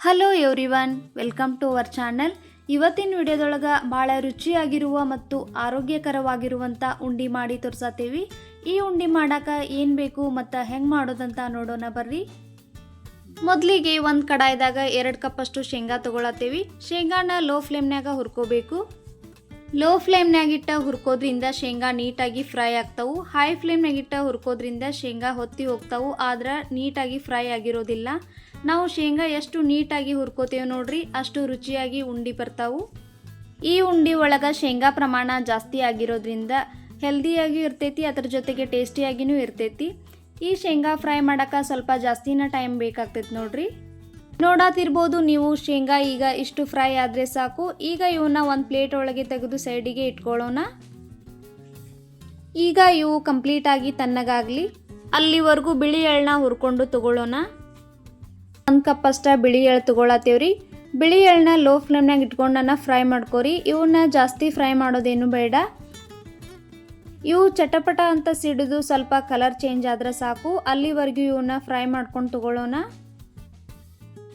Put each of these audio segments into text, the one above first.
Hello everyone welcome to our channel ಇವತ್ತಿನ ವಿಡಿಯೋದೊಳಗೆ ಭಾಳ ರುಚಿಯಾಗಿರುವ ಮತ್ತು ಆರೋಗ್ಯಕರವಾಗಿರುವಂಥ ಉಂಡಿ ಮಾಡಿ ತೋರ್ಸತ್ತೀವಿ ಈ ಉಂಡಿ ಮಾಡಾಕ ಏನು ಬೇಕು ಮತ್ತು ಹೆಂಗೆ ಮಾಡೋದಂತ ನೋಡೋಣ ಬರ್ರಿ. ಮೊದಲಿಗೆ ಒಂದು ಕಡಾಯ್ದಾಗ ಎರಡು ಕಪ್ಪಷ್ಟು ಶೇಂಗಾ ತೊಗೊಳತ್ತೀವಿ. ಶೇಂಗಾನ ಲೋ ಫ್ಲೇಮ್ನಾಗ ಹುರ್ಕೋಬೇಕು. ಲೋ ಫ್ಲೇಮ್ನಾಗಿಟ್ಟ ಹುರ್ಕೋದ್ರಿಂದ ಶೇಂಗಾ ನೀಟಾಗಿ ಫ್ರೈ ಆಗ್ತಾವು. ಹೈ ಫ್ಲೇಮ್ನಾಗಿಟ್ಟ ಹುರ್ಕೋದ್ರಿಂದ ಶೇಂಗಾ ಹೊತ್ತಿ ಹೋಗ್ತಾವು, ಆದ್ರೆ ನೀಟಾಗಿ ಫ್ರೈ ಆಗಿರೋದಿಲ್ಲ. ನಾವು ಶೇಂಗಾ ಎಷ್ಟು ನೀಟಾಗಿ ಹುರ್ಕೋತೇವೆ ನೋಡ್ರಿ, ಅಷ್ಟು ರುಚಿಯಾಗಿ ಉಂಡಿ ಬರ್ತಾವು. ಈ ಉಂಡಿ ಒಳಗೆ ಶೇಂಗಾ ಪ್ರಮಾಣ ಜಾಸ್ತಿ ಆಗಿರೋದ್ರಿಂದ ಹೆಲ್ದಿಯಾಗಿಯೂ ಇರ್ತೈತಿ, ಅದ್ರ ಜೊತೆಗೆ ಟೇಸ್ಟಿಯಾಗಿಯೂ ಇರ್ತೈತಿ. ಈ ಶೇಂಗಾ ಫ್ರೈ ಮಾಡೋಕೆ ಸ್ವಲ್ಪ ಜಾಸ್ತಿನ ಟೈಮ್ ಬೇಕಾಗ್ತೈತಿ ನೋಡ್ರಿ. ನೋಡಾತಿರ್ಬೋದು. ನೀವು ಶೇಂಗಾ ಈಗ ಇಷ್ಟು ಫ್ರೈ ಆದರೆ ಸಾಕು. ಈಗ ಇವನ್ನ ಒಂದು ಪ್ಲೇಟ್ ಒಳಗೆ ತೆಗೆದು ಸೈಡಿಗೆ ಇಟ್ಕೊಳ್ಳೋಣ. ಈಗ ಇವು ಕಂಪ್ಲೀಟಾಗಿ ತನ್ನಗಾಗಲಿ ಅಲ್ಲಿವರೆಗೂ ಬಿಳಿ ಎಳ್ಳನ್ನ ಹುರ್ಕೊಂಡು ತಗೊಳ್ಳೋಣ. ಒಂದು ಕಪ್ ಅಷ್ಟ ಬಿಳಿ ಎಳ್ಳು ತಗೊಳತ್ತೇವ್ರಿ. ಬಿಳಿ ಎಳ್ಳನ್ನ ಲೋ ಫ್ಲೇಮ್ನಾಗ ಇಟ್ಕೊಂಡನ್ನ ಫ್ರೈ ಮಾಡ್ಕೋರಿ. ಇವನ್ನ ಜಾಸ್ತಿ ಫ್ರೈ ಮಾಡೋದೇನು ಬೇಡ. ಇವು ಚಟಪಟ ಅಂತ ಸಿಡಿದು ಸ್ವಲ್ಪ ಕಲರ್ ಚೇಂಜ್ ಆದರೆ ಸಾಕು. ಅಲ್ಲಿವರೆಗೂ ಇವನ್ನ ಫ್ರೈ ಮಾಡ್ಕೊಂಡು ತಗೊಳ್ಳೋಣ.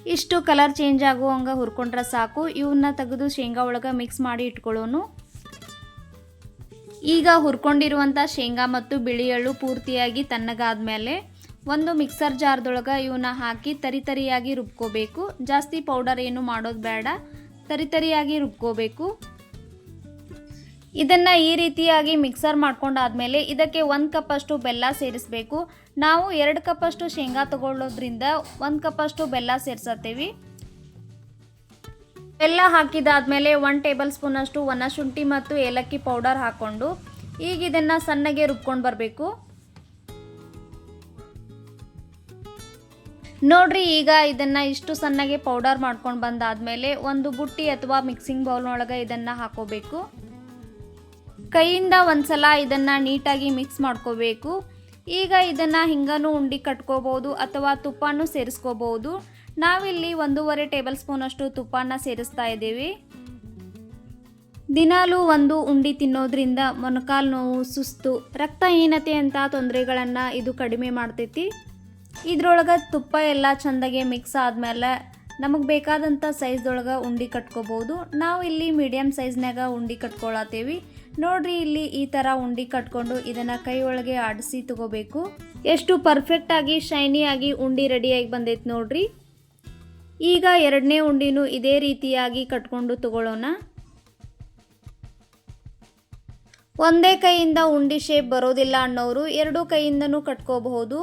ಇಷ್ಟು ಕಲರ್ ಚೇಂಜ್ ಆಗೋ ಹಂಗೆ ಹುರ್ಕೊಂಡ್ರೆ ಸಾಕು. ಇವನ್ನ ತೆಗೆದು ಶೇಂಗಾ ಒಳಗೆ ಮಿಕ್ಸ್ ಮಾಡಿ ಇಟ್ಕೊಳ್ಳೋನು. ಈಗ ಹುರ್ಕೊಂಡಿರುವಂಥ ಶೇಂಗಾ ಮತ್ತು ಬಿಳಿ ಎಳ್ಳು ಪೂರ್ತಿಯಾಗಿ ತಣ್ಣಗಾದ್ಮೇಲೆ ಒಂದು ಮಿಕ್ಸರ್ ಜಾರ್ದೊಳಗೆ ಇವನ್ನ ಹಾಕಿ ತರಿತರಿಯಾಗಿ ರುಬ್ಕೋಬೇಕು. ಜಾಸ್ತಿ ಪೌಡರ್ ಏನು ಮಾಡೋದು ಬೇಡ. ತರಿತರಿಯಾಗಿ ರುಬ್ಕೋಬೇಕು. ಇದನ್ನು ಈ ರೀತಿಯಾಗಿ ಮಿಕ್ಸರ್ ಮಾಡ್ಕೊಂಡಾದ್ಮೇಲೆ ಇದಕ್ಕೆ ಒಂದು ಕಪ್ಪಷ್ಟು ಬೆಲ್ಲ ಸೇರಿಸಬೇಕು. ನಾವು ಎರಡು ಕಪ್ಪಷ್ಟು ಶೇಂಗಾ ತಗೊಳ್ಳೋದ್ರಿಂದ ಒಂದು ಕಪ್ಪಷ್ಟು ಬೆಲ್ಲ ಸೇರಿಸತ್ತೀವಿ. ಬೆಲ್ಲ ಹಾಕಿದಾದ್ಮೇಲೆ ಒನ್ ಟೇಬಲ್ ಸ್ಪೂನಷ್ಟು ಒಣ ಶುಂಠಿ ಮತ್ತು ಏಲಕ್ಕಿ ಪೌಡರ್ ಹಾಕ್ಕೊಂಡು ಈಗ ಇದನ್ನು ಸಣ್ಣಗೆ ರುಬ್ಕೊಂಡು ಬರಬೇಕು. ನೋಡ್ರಿ, ಈಗ ಇದನ್ನು ಇಷ್ಟು ಸಣ್ಣಗೆ ಪೌಡರ್ ಮಾಡ್ಕೊಂಡು ಬಂದಾದ್ಮೇಲೆ ಒಂದು ಬುಟ್ಟಿ ಅಥವಾ ಮಿಕ್ಸಿಂಗ್ ಬೌಲ್ನೊಳಗೆ ಇದನ್ನು ಹಾಕೋಬೇಕು. ಕೈಯಿಂದ ಒಂದ್ಸಲ ಇದನ್ನು ನೀಟಾಗಿ ಮಿಕ್ಸ್ ಮಾಡ್ಕೋಬೇಕು. ಈಗ ಇದನ್ನು ಹಿಂಗನೂ ಉಂಡಿ ಕಟ್ಕೋಬೋದು ಅಥವಾ ತುಪ್ಪನೂ ಸೇರಿಸ್ಕೋಬೋದು. ನಾವಿಲ್ಲಿ ಒಂದೂವರೆ ಟೇಬಲ್ ಸ್ಪೂನಷ್ಟು ತುಪ್ಪನ ಸೇರಿಸ್ತಾ ಇದ್ದೀವಿ. ದಿನಾಲೂ ಒಂದು ಉಂಡಿ ತಿನ್ನೋದ್ರಿಂದ ಮೊಣಕಾಲು ನೋವು, ಸುಸ್ತು, ರಕ್ತಹೀನತೆ ಅಂತ ತೊಂದರೆಗಳನ್ನು ಇದು ಕಡಿಮೆ ಮಾಡ್ತೈತಿ. ಇದ್ರೊಳಗೆ ತುಪ್ಪ ಎಲ್ಲ ಚೆಂದಾಗೆ ಮಿಕ್ಸ್ ಆದಮೇಲೆ ನಮಗೆ ಬೇಕಾದಂಥ ಸೈಜ್ದೊಳಗೆ ಉಂಡಿ ಕಟ್ಕೋಬೋದು. ನಾವು ಇಲ್ಲಿ ಮೀಡಿಯಮ್ ಸೈಜ್ನಾಗ ಉಂಡಿ ಕಟ್ಕೊಳತ್ತೀವಿ. ನೋಡ್ರಿ ಇಲ್ಲಿ ಈ ಥರ ಉಂಡಿ ಕಟ್ಕೊಂಡು ಇದನ್ನು ಕೈ ಒಳಗೆ ಆಡಿಸಿ ತಗೋಬೇಕು. ಎಷ್ಟು ಪರ್ಫೆಕ್ಟಾಗಿ ಶೈನಿಯಾಗಿ ಉಂಡಿ ರೆಡಿಯಾಗಿ ಬಂದೈತೆ ನೋಡ್ರಿ. ಈಗ ಎರಡನೇ ಉಂಡಿನೂ ಇದೇ ರೀತಿಯಾಗಿ ಕಟ್ಕೊಂಡು ತಗೊಳ್ಳೋಣ ಒಂದೇ ಕೈಯಿಂದ ಉಂಡಿ ಶೇಪ್ ಬರೋದಿಲ್ಲ ಅನ್ನೋರು ಎರಡು ಕೈಯಿಂದನೂ ಕಟ್ಕೋಬಹುದು.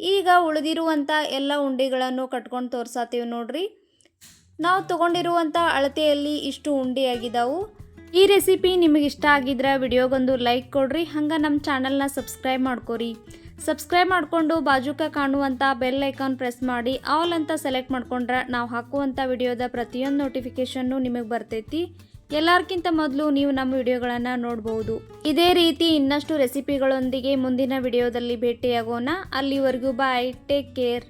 ಈಗ ಉಳಿದಿರುವಂಥ ಎಲ್ಲ ಉಂಡಿಗಳನ್ನು ಕಟ್ಕೊಂಡು ತೋರ್ಸಾತೀವಿ ನೋಡ್ರಿ. ನಾವು ತೊಗೊಂಡಿರುವಂಥ ಅಳತೆಯಲ್ಲಿ ಇಷ್ಟು ಉಂಡಿ ಈ ರೆಸಿಪಿ ನಿಮಗೆ ಇಷ್ಟ ಆಗಿದ್ರೆ ವಿಡಿಯೋಗೊಂದು ಲೈಕ್ ಕೊಡ್ರಿ, ಹಂಗೆ ನಮ್ಮ ಚಾನಲ್ನ ಸಬ್ಸ್ಕ್ರೈಬ್ ಮಾಡ್ಕೊರಿ. ಸಬ್ಸ್ಕ್ರೈಬ್ ಮಾಡಿಕೊಂಡು ಬಾಜುಕ ಕಾಣುವಂಥ ಬೆಲ್ ಐಕಾನ್ ಪ್ರೆಸ್ ಮಾಡಿ, ಆಲ್ ಅಂತ ಸೆಲೆಕ್ಟ್ ಮಾಡ್ಕೊಂಡ್ರೆ ನಾವು ಹಾಕುವಂಥ ವಿಡಿಯೋದ ಪ್ರತಿಯೊಂದು ನೋಟಿಫಿಕೇಷನ್ನು ನಿಮಗೆ ಬರ್ತೈತಿ. ಎಲ್ಲರಿಗಿಂತ ಮೊದಲು ನೀವು ನಮ್ಮ ವಿಡಿಯೋಗಳನ್ನು ನೋಡ್ಬೋದು. ಇದೇ ರೀತಿ ಇನ್ನಷ್ಟು ರೆಸಿಪಿಗಳೊಂದಿಗೆ ಮುಂದಿನ ವಿಡಿಯೋದಲ್ಲಿ ಭೇಟಿಯಾಗೋಣ. ಅಲ್ಲಿವರೆಗೂ ಬಾಯ್, ಟೇಕ್ ಕೇರ್.